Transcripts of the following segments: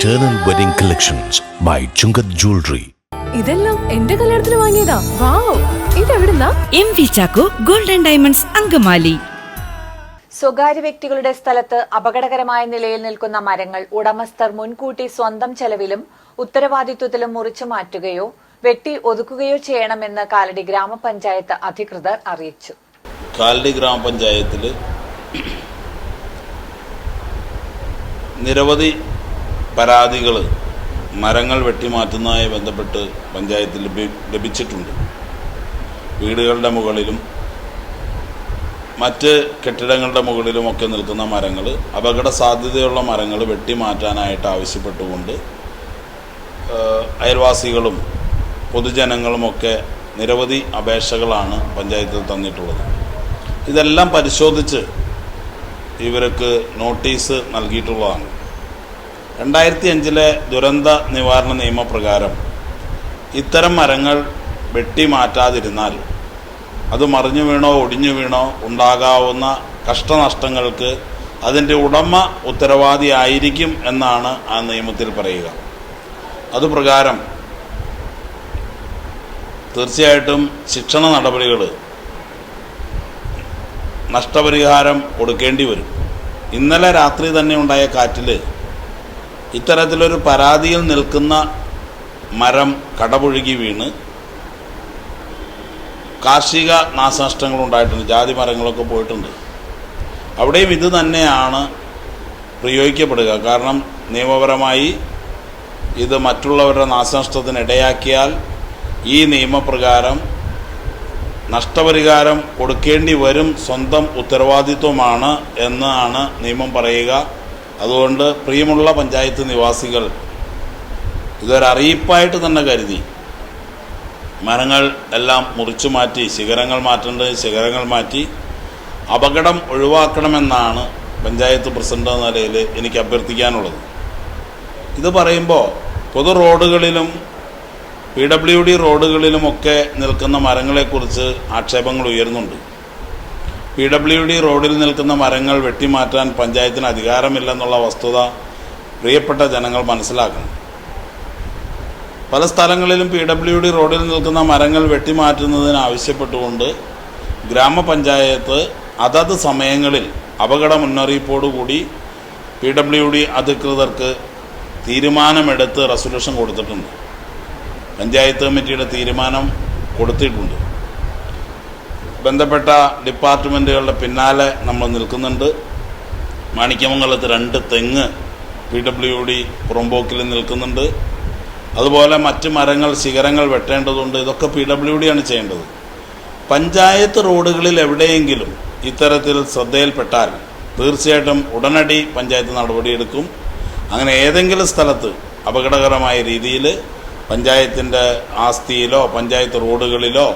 Eternal Wedding Collections by Chungath Jewelry. ഇതെല്ലാം എന്റെ കല്യാണത്തിന് വാങ്ങിയതാ. Wow. ഇതെവിടുന്നാ? M V Chacko golden diamonds Angamaly. സ്വകാര്യ വ്യക്തികളുടെ സ്ഥലത്ത് അപകടകരമായ നിലയിൽ നിൽക്കുന്ന മരങ്ങൾ ഉടമസ്ഥർ മുൻകൂട്ടി സ്വന്തം ചെലവിലും ഉത്തരവാദിത്വത്തിലും മുറിച്ചു മാറ്റുകയോ വെട്ടി ഒതുക്കുകയോ ചെയ്യണമെന്ന് കാലടി ഗ്രാമപഞ്ചായത്ത് അധികൃതർ അറിയിച്ചു. കാലടി ഗ്രാമപഞ്ചായത്തിൽ നിരവധി പരാതികൾ മരങ്ങൾ വെട്ടിമാറ്റുന്നതുമായി ബന്ധപ്പെട്ട് പഞ്ചായത്തിൽ ലഭിച്ചിട്ടുണ്ട്. വീടുകളുടെ മുകളിലും മറ്റ് കെട്ടിടങ്ങളുടെ മുകളിലുമൊക്കെ നിൽക്കുന്ന മരങ്ങൾ അപകട സാധ്യതയുള്ള മരങ്ങൾ വെട്ടിമാറ്റാനായിട്ട് ആവശ്യപ്പെട്ടുകൊണ്ട് അയൽവാസികളും പൊതുജനങ്ങളുമൊക്കെ നിരവധി അപേക്ഷകളാണ് പഞ്ചായത്തിൽ തന്നിട്ടുള്ളത്. ഇതെല്ലാം പരിശോധിച്ച് ഇവർക്ക് നോട്ടീസ് നൽകിയിട്ടുള്ളതാണ്. രണ്ടായിരത്തി അഞ്ചിലെ ദുരന്ത നിവാരണ നിയമപ്രകാരം ഇത്തരം മരങ്ങൾ വെട്ടിമാറ്റാതിരുന്നാൽ അത് മറിഞ്ഞു വീണോ ഒടിഞ്ഞു വീണോ ഉണ്ടാകാവുന്ന കഷ്ടനഷ്ടങ്ങൾക്ക് അതിന്റെ ഉടമ ഉത്തരവാദിയായിരിക്കും എന്നാണ് ആ നിയമത്തിൽ പറയുക. അതുപ്രകാരം തീർച്ചയായിട്ടും ശിക്ഷണ നടപടികൾ നഷ്ടപരിഹാരം കൊടുക്കേണ്ടി വരും. ഇന്നലെ രാത്രി തന്നെ ഉണ്ടായ കാറ്റിൽ ഇത്തരത്തിലൊരു പരാതിയിൽ നിൽക്കുന്ന മരം കടപുഴുകി വീണ് കാർഷിക നാശനഷ്ടങ്ങളുണ്ടായിട്ടുണ്ട്. ജാതി മരങ്ങളൊക്കെ പോയിട്ടുണ്ട്. അവിടെയും ഇത് തന്നെയാണ് പ്രയോഗിക്കപ്പെടുക. കാരണം നിയമപരമായി ഇത് മറ്റുള്ളവരുടെ നാശനഷ്ടത്തിനിടയാക്കിയാൽ ഈ നിയമപ്രകാരം നഷ്ടപരിഹാരം കൊടുക്കേണ്ടി വരും സ്വന്തം ഉത്തരവാദിത്വമാണ് എന്നാണ് നിയമം പറയുക. അതുകൊണ്ട് പ്രിയമുള്ള പഞ്ചായത്ത് നിവാസികൾ ഇതൊരറിയിപ്പായിട്ട് തന്നെ കരുതി. മരങ്ങൾ എല്ലാം മുറിച്ചു മാറ്റി ശിഖരങ്ങൾ മാറ്റേണ്ടത് ശിഖരങ്ങൾ മാറ്റി അപകടം ഒഴിവാക്കണമെന്നാണ് പഞ്ചായത്ത് പ്രസിഡന്റ് എന്ന നിലയിൽ എനിക്ക് അഭ്യർത്ഥിക്കാനുള്ളത്. ഇത് പറയുമ്പോൾ പൊതു റോഡുകളിലും പി ഡബ്ല്യു ഡി റോഡുകളിലുമൊക്കെ നിൽക്കുന്ന മരങ്ങളെക്കുറിച്ച് ആക്ഷേപങ്ങൾ ഉയരുന്നുണ്ട്. പി ഡബ്ല്യു ഡി റോഡിൽ നിൽക്കുന്ന മരങ്ങൾ വെട്ടിമാറ്റാൻ പഞ്ചായത്തിന് അധികാരമില്ലെന്നുള്ള വസ്തുത പ്രിയപ്പെട്ട ജനങ്ങൾ മനസ്സിലാക്കണം. പല സ്ഥലങ്ങളിലും പി ഡബ്ല്യു ഡി റോഡിൽ നിൽക്കുന്ന മരങ്ങൾ വെട്ടിമാറ്റുന്നതിന് ആവശ്യപ്പെട്ടുകൊണ്ട് ഗ്രാമപഞ്ചായത്ത് അതത് സമയങ്ങളിൽ അപകട മുന്നറിയിപ്പോടുകൂടി പി ഡബ്ല്യു ഡി അധികൃതർക്ക് തീരുമാനമെടുത്ത് റെസൊല്യൂഷൻ കൊടുത്തിട്ടുണ്ട്. പഞ്ചായത്ത് കമ്മിറ്റിയുടെ തീരുമാനം കൊടുത്തിട്ടുണ്ട്. ബന്ധപ്പെട്ട ഡിപ്പാർട്ട്മെന്റുകളുടെ പിന്നാലെ നമ്മൾ നിൽക്കുന്നുണ്ട്. മാണിക്യമംഗലത്ത് രണ്ട് തെങ്ങ് പി ഡബ്ല്യു ഡി പുറമ്പോക്കിൽ നിൽക്കുന്നുണ്ട്. അതുപോലെ മറ്റ് മരങ്ങൾ ശിഖരങ്ങൾ വെട്ടേണ്ടതുണ്ട്. ഇതൊക്കെ പി ഡബ്ല്യു ഡി ആണ് ചെയ്യേണ്ടത്. പഞ്ചായത്ത് റോഡുകളിൽ എവിടെയെങ്കിലും ഇത്തരത്തിൽ ശ്രദ്ധയിൽപ്പെട്ടാൽ തീർച്ചയായിട്ടും ഉടനടി പഞ്ചായത്ത് നടപടിയെടുക്കും. അങ്ങനെ ഏതെങ്കിലും സ്ഥലത്ത് അപകടകരമായ രീതിയിൽ പഞ്ചായത്തിന്റെ ആസ്തിയിലോ പഞ്ചായത്ത് റോഡുകളിലോ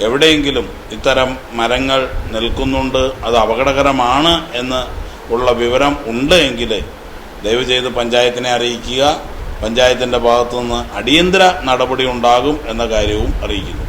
എവിടെയെങ്കിലും ഇത്തരം മരങ്ങൾ നിൽക്കുന്നുണ്ട് അത് അപകടകരമാണ് എന്ന് ഉള്ള വിവരം ഉണ്ട് എങ്കിൽ ദയവ് ചെയ്ത് പഞ്ചായത്തിനെ അറിയിക്കുക. പഞ്ചായത്തിന്റെ ഭാഗത്തുനിന്ന് അടിയന്തര നടപടി ഉണ്ടാകും എന്ന കാര്യവും അറിയിക്കുന്നു.